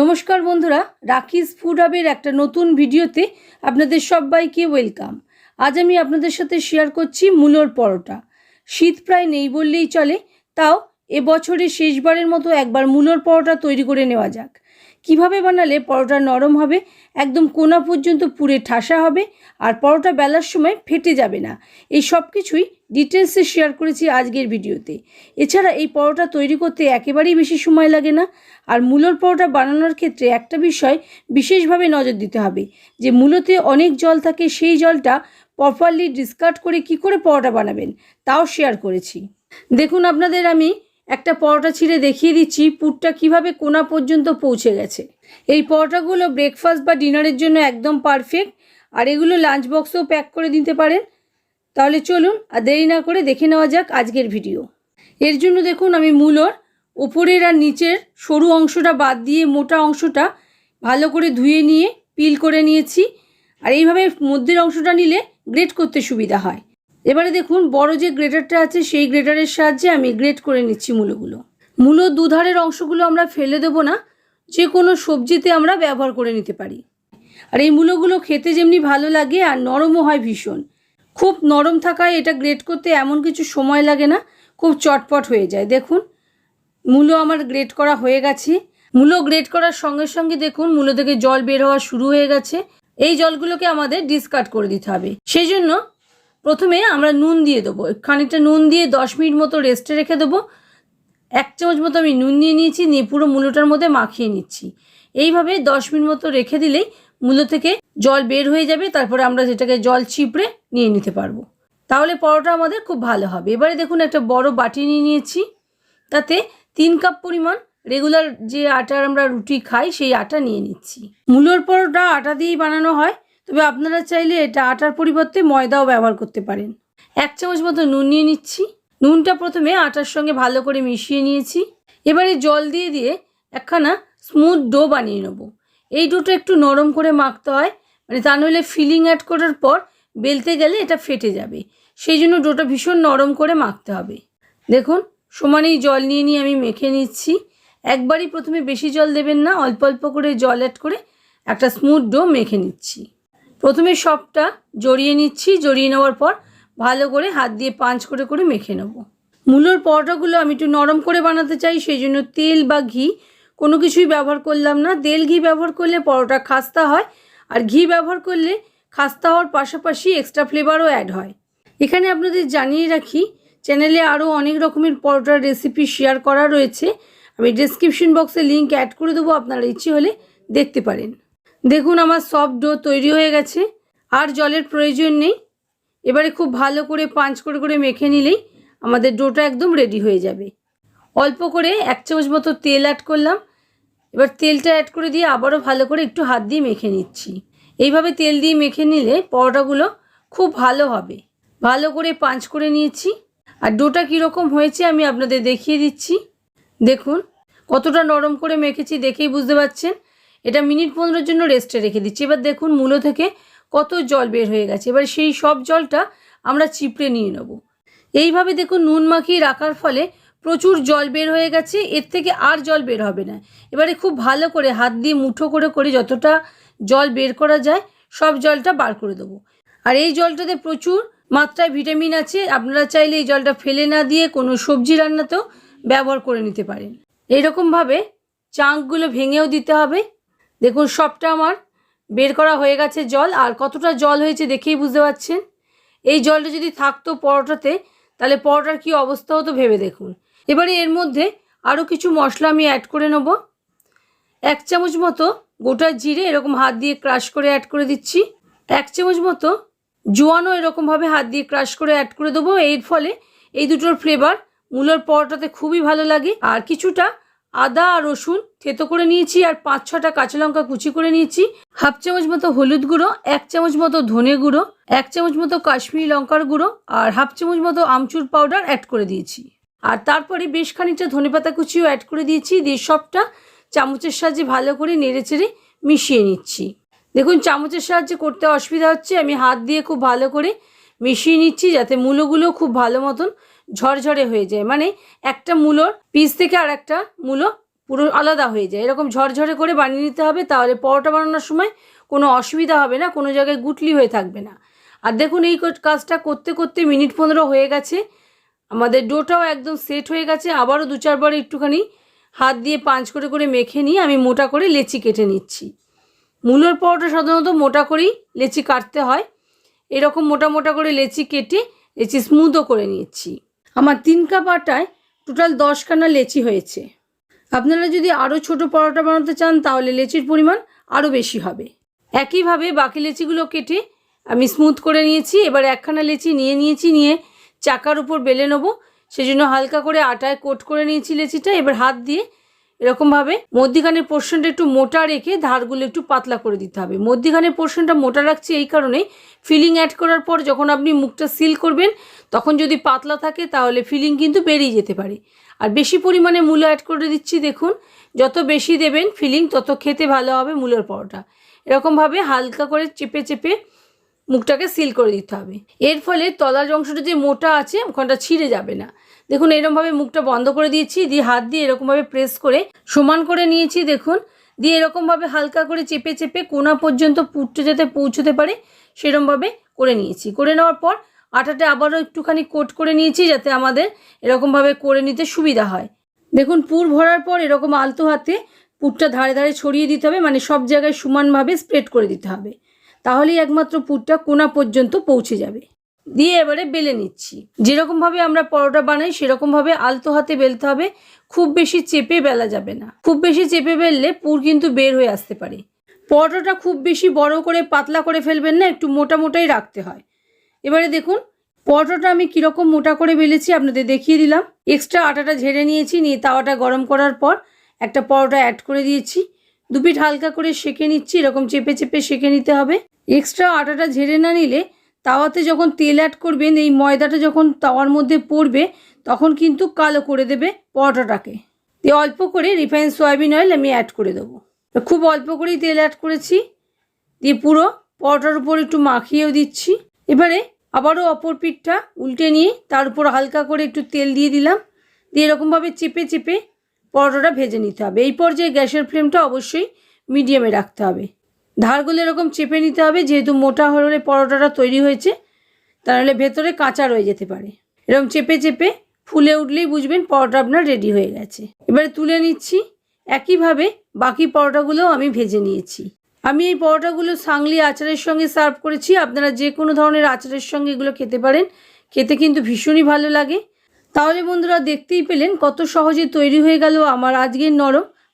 নমস্কার বন্ধুরা, রাকিস ফুড হাবের একটা নতুন ভিডিওতে আপনাদের সবাইকে ওয়েলকাম। আজ আমি আপনাদের সাথে শেয়ার করছি মূলোর পরোটা। শীত প্রায় নেই বললেই চলে, তাও এবছরে শেষবারের মতো একবার মূলোর পরোটা তৈরি করে নেওয়া যাক। কীভাবে বানালে পরোটা নরম হবে? একদম কোনা পর্যন্ত পুরে ঠাসা হবে আর পরোটা বেলার সময় ফেটে যাবে না। এই সব কিছুই ডিটেলসে শেয়ার করেছি আজকের ভিডিওতে। এছাড়া এই পরোটা তৈরি করতে একেবারেই বেশি সময় লাগে না। আর মূলোর পরোটা বানানোর ক্ষেত্রে একটা বিষয় বিশেষভাবে নজর দিতে হবে যে মূলতে অনেক জল থাকে, সেই জলটা প্রপারলি ডিসকার্ড করে কি করে পরোটা বানাবেন, তাও শেয়ার করেছি। দেখুন আপনাদের আমি একটা পরোটা ছিঁড়ে দেখিয়ে দিচ্ছি, পুরটা কীভাবে কোনা পর্যন্ত পৌঁছে গেছে। এই পরোটাগুলো ব্রেকফাস্ট বা ডিনারের জন্য একদম পারফেক্ট আর এগুলো লাঞ্চ বক্সেও প্যাক করে দিতে পারেন। তাহলে চলুন আর দেরি না করে দেখে নেওয়া যাক আজকের ভিডিও এর জন্য দেখুন আমি মূলর ওপরের আর নিচের সরু অংশটা বাদ দিয়ে মোটা অংশটা ভালো করে ধুয়ে নিয়ে পিল করে নিয়েছি। আর এইভাবে মধ্যের অংশটা নিলে গ্রেট করতে সুবিধা হয়। এবারে দেখুন, বড় যে গ্রেটারটা আছে, সেই গ্রেটারের সাহায্যে আমি গ্রেট করে নিচ্ছি মূলোগুলো। মূলো দুধারের অংশগুলো আমরা ফেলে দেবো না যে কোনো সবজিতে আমরা ব্যবহার করে নিতে পারি। আর এই মূলোগুলো খেতে যেমনি ভালো লাগে আর নরমও হয় ভীষণ। খুব নরম থাকায় এটা গ্রেট করতে এমন কিছু সময় লাগে না, খুব চটপট হয়ে যায়। দেখুন, মূলো আমার গ্রেট করা হয়ে গেছে। মূলো গ্রেট করার সঙ্গে সঙ্গে দেখুন, মূলো থেকে জল বের হওয়া শুরু হয়ে গেছে। এই জলগুলোকে আমাদের ডিসকার্ড করে দিতে হবে। সেই জন্য প্রথমে আমরা নুন দিয়ে দেবো। খানিকটা নুন দিয়ে দশ মিনিট মতো রেস্টে রেখে দেবো। এক চামচ মতো আমি নুন নিয়ে নিয়েছি, নিয়ে পুরো মূলোটার মধ্যে মাখিয়ে নিচ্ছি। এইভাবে দশ মিনিট মতো রেখে দিলেই মূলো থেকে জল বের হয়ে যাবে, তারপরে আমরা যেটাকে জল চিপড়ে নিয়ে নিতে পারব। তাহলে পরোটা আমাদের খুব ভালো হবে। এবারে দেখুন একটা বড় বাটি নিয়ে নিয়েছি। তাতে তিন কাপ পরিমাণ রেগুলার যে আটার আমরা রুটি খাই, সেই আটা নিয়ে নিচ্ছি। মূলোর পরোটা আটা দিয়েই বানানো হয়। তবে আপনারা চাইলে এটা আটার পরিবর্তে ময়দাও ব্যবহার করতে পারেন। এক চামচ মতো নুন নিয়ে নিচ্ছি। নুনটা প্রথমে আটার সঙ্গে ভালো করে মিশিয়ে নিয়েছি। এবারে জল দিয়ে দিয়ে একখানা স্মুথ ডো বানিয়ে নেব। এই ডোটা একটু নরম করে মাখতে হয় মানে তা নইলে ফিলিং অ্যাড করার পর বেলতে গেলে এটা ফেটে যাবে। সেই জন্য ডোটা ভীষণ নরম করে মাখতে হবে। দেখুন, সমানেই জল নিয়ে নিয়ে আমি মেখে নিচ্ছি। একবারই প্রথমে বেশি জল দেবেন না, অল্প অল্প করে জল অ্যাড করে একটা স্মুথ ডো মেখে নিচ্ছি। প্রথমে সবটা জড়িয়ে নিচ্ছি, জড়িয়ে নেওয়ার পর ভালো করে হাত দিয়ে পাঁচ করে করে মেখে নেব। মূলোর পরোটাগুলো আমি একটু নরম করে বানাতে চাই, সেই জন্য তেল বা ঘি কোনো কিছুই ব্যবহার করলাম না। তেল ঘি ব্যবহার করলে পরোটা খাস্তা হয়, আর ঘি ব্যবহার করলে খাস্তা হওয়ার পাশাপাশি এক্সট্রা ফ্লেভারও অ্যাড হয়। এখানে আপনাদের জানিয়ে রাখি চ্যানেলে আরও অনেক রকমের পরোটার রেসিপি শেয়ার করা রয়েছে। আমি ডেসক্রিপশন বক্সে লিঙ্ক অ্যাড করে দেবো, আপনারা ইচ্ছে হলে দেখতে পারেন। দেখুন আমার সফট ডো তৈরি হয়ে গেছে, আর জলের প্রয়োজন নেই। এবারে খুব ভালো করে পাঁচ করে করে মেখে নিলেই আমাদের ডোটা একদম রেডি হয়ে যাবে। অল্প করে এক চামচ মতো তেল অ্যাড করলাম। এবার তেলটা অ্যাড করে দিয়ে আবারও ভালো করে একটু হাত দিয়ে মেখে নিচ্ছি। এইভাবে তেল দিয়ে মেখে নিলে পরোটাগুলো খুব ভালো হবে। ভালো করে পাঁচ করে নিয়েছি। আর ডোটা কীরকম হয়েছে আমি আপনাদের দেখিয়ে দিচ্ছি। দেখুন, কতটা নরম করে মেখেছি দেখেই বুঝতে পারছেন এটা মিনিট পনেরোর জন্য রেস্টে রেখে দিচ্ছি। এবার দেখুন মূলো থেকে কত জল বের হয়ে গেছে। এবার সেই সব জলটা আমরা চিপড়ে নিয়ে নেব। এইভাবে দেখুন নুন মাখিয়ে রাখার ফলে প্রচুর জল বের হয়ে গেছে। এর থেকে আর জল বের হবে না। এবারে খুব ভালো করে হাত দিয়ে মুঠো করে করে যতটা জল বের করা যায়, সব জলটা বার করে দেবো। আর এই জলটাতে প্রচুর মাত্রায় ভিটামিন আছে। আপনারা চাইলে এই জলটা ফেলে না দিয়ে কোনো সবজি রান্নাতেও ব্যবহার করে নিতে পারেন। এইরকমভাবে চাঁকগুলো ভেঙেও দিতে হবে। দেখুন, সবটা আমার বের করা হয়ে গেছে জল, আর কতটা জল হয়েছে দেখেই বুঝতে পারছেন? এই জলটা যদি থাকতো পরোটাতে, তাহলে পরোটার কী অবস্থা হতো ভেবে দেখুন। এবারে এর মধ্যে আরও কিছু মশলা আমি অ্যাড করে নেব। এক চামচ মতো গোটা জিরে, এরকম হাত দিয়ে ক্রাশ করে অ্যাড করে দিচ্ছি। এক চামচ মতো জোয়ানো এরকমভাবে হাত দিয়ে ক্রাশ করে অ্যাড করে দেবো। এর ফলে এই দুটোর ফ্লেভার মূলোর পরোটাতে খুবই ভালো লাগে। আর কিছুটা আদা আর রসুন থেতো করে নিয়েছি আর পাঁচ ছটা কাঁচা লঙ্কা কুচি করে নিয়েছি। হাফ চামচ মতো হলুদ গুঁড়ো, এক চামচ মতো ধনে গুঁড়ো, এক চামচ মতো কাশ্মীরি লঙ্কার গুঁড়ো আর হাফ চামচ মতো আমচুর পাউডার অ্যাড করে দিয়েছি। আর তারপরে বেশ খানিকটা ধনেপাতা কুচিও অ্যাড করে দিয়েছি, দিয়ে সবটা চামচের সাহায্যে ভালো করে নেড়ে চেড়ে মিশিয়ে নিচ্ছি। দেখুন, চামচের সাহায্যে করতে অসুবিধা হচ্ছে, আমি হাত দিয়ে খুব ভালো করে মিশিয়ে নিচ্ছি যাতে মূলোগুলো খুব ভালো মতন ঝরঝরে হয়ে যায়। মানে একটা মূলোর পিস থেকে আর একটা মূলো পুরো আলাদা হয়ে যায়। এরকম ঝরঝরে করে বানিয়ে নিতে হবে, তাহলে পরোটা বানানোর সময় কোনো অসুবিধা হবে না, কোনো জায়গায় গুটলি হয়ে থাকবে না। আর দেখুন, এই কাজটা করতে করতে মিনিট পনেরো হয়ে গেছে। আমাদের ডোটাও একদম সেট হয়ে গেছে। আবারও দু চারবার একটুখানি হাত দিয়ে পাঁচ করে করে মেখে নিয়ে আমি মোটা করে লেচি কেটে নিচ্ছি। মূলোর পরোটা সাধারণত মোটা করেই লেচি কাটতে হয়। এরকম মোটা মোটা করে লেচি কেটে লেচি স্মুথও করে নিচ্ছি। আমার তিন কাপ আটায় টোটাল দশখানা লেচি হয়েছে। আপনারা যদি আরও ছোট পরোটা বানাতে চান, তাহলে লেচির পরিমাণ আরও বেশি হবে। একইভাবে বাকি লেচিগুলো কেটে আমি স্মুথ করে নিয়েছি। এবার একখানা লেচি নিয়ে নিয়েছি, নিয়ে চাকার উপর বেলে নেব। সেজন্য হালকা করে আটায় কোট করে নিয়েছি লেচিটা। এবার হাত দিয়ে এরকমভাবে মধ্যিখানের পোর্শনটা একটু মোটা রেখে ধারগুলো একটু পাতলা করে দিতে হবে। মধ্যিখানের পোর্শনটা মোটা রাখছি এই কারণে ফিলিং অ্যাড করার পর যখন আপনি মুখটা সিল করবেন, তখন যদি পাতলা থাকে তাহলে ফিলিং কিন্তু বেরিয়ে যেতে পারে। আর বেশি পরিমাণে মূলো অ্যাড করে দিচ্ছি দেখুন, যত বেশি দেবেন ফিলিং তত খেতে ভালো হবে মূলোর পরোটা এরকমভাবে হালকা করে চেপে চেপে মুখটাকে সিল করে দিতে হবে। এর ফলে তলার অংশটা যে মোটা আছে ওখানটা ছিঁড়ে যাবে না। দেখুন, এরকমভাবে মুখটা বন্ধ করে দিয়েছি, দিয়ে হাত দিয়ে এরকমভাবে প্রেস করে সমান করে নিয়েছি, দেখুন। দিয়ে এরকমভাবে হালকা করে চেপে চেপে কোনা পর্যন্ত পুটটা যাতে পৌঁছতে পারে সেরমভাবে করে নিয়েছি। করে নেওয়ার পর আটাটা আবারও একটুখানি কোট করে নিয়েছি, যাতে আমাদের এরকমভাবে করে নিতে সুবিধা হয়। দেখুন, পুর ভরার পর এরকম আলতো হাতে পুরটা ধারে ধারে ছড়িয়ে দিতে হবে মানে সব জায়গায় সমানভাবে স্প্রেড করে দিতে হবে। তাহলেই একমাত্র পুরটা কোনা পর্যন্ত পৌঁছে যাবে। দিয়ে এবারে বেলে নিচ্ছি। যেরকমভাবে আমরা পরোটা বানাই সেরকমভাবে আলতো হাতে বেলতে হবে। খুব বেশি চেপে বেলা যাবে না। খুব বেশি চেপে বেললে পুর কিন্তু বের হয়ে আসতে পারে। পরোটাটা খুব বেশি বড় করে, পাতলা করে ফেলবেন না, একটু মোটা মোটাই রাখতে হয়। এবারে দেখুন, পরোটাটা আমি কীরকম মোটা করে বেলেছি আপনাদের দেখিয়ে দিলাম। এক্সট্রা আটাটা ঝেড়ে নিয়েছি, নিয়ে তাওয়াটা গরম করার পর একটা পরোটা অ্যাড করে দিয়েছি। দুপিঠ হালকা করে সেঁকে নিচ্ছি, এরকম চেপে চেপে সেঁকে নিতে হবে। এক্সট্রা আটাটা ঝেড়ে না নিলে তাওয়াতে যখন তেল অ্যাড করবেন, এই ময়দাটা যখন তাওয়ার মধ্যে পড়বে, তখন কিন্তু কালো করে দেবে পরোটাটাকে। দিয়ে অল্প করে রিফাইন সয়াবিন অয়েল আমি অ্যাড করে দেবো। খুব অল্প করেই তেল অ্যাড করেছি। দিয়ে পুরো পরোটার উপর একটু মাখিয়েও দিচ্ছি। এবারে আবারও অপর পিঠটা উল্টে নিয়ে তার উপর হালকা করে একটু তেল দিয়ে দিলাম। দিয়ে এরকমভাবে চেপে চেপে পরোটাটা ভেজে নিতে হবে। এই পর্যায়ে গ্যাসের ফ্লেমটা অবশ্যই মিডিয়ামে রাখতে হবে। ধারগুলো এরকম চেপে নিতে হবে, যেহেতু মোটা হলে পরোটাটা তৈরি হয়েছে তাহলে ভেতরে কাঁচা রয়ে যেতে পারে। এরকম চেপে চেপে ফুলে উঠলেই বুঝবেন পরোটা আপনার রেডি হয়ে গেছে। এবারে তুলে নিচ্ছি, একইভাবে বাকি পরোটাগুলোও আমি ভেজে নিয়েছি। আমি এই পরোটাগুলো সাংলি আচারের সঙ্গে সার্ভ করেছি, আপনারা যে কোনো ধরনের আচারের সঙ্গে এগুলো খেতে পারেন, খেতে কিন্তু ভীষণই ভালো লাগে। তাহলে বন্ধুরা দেখতেই পেলেন কত সহজে তৈরি হয়ে গেল আমার আজকের নরম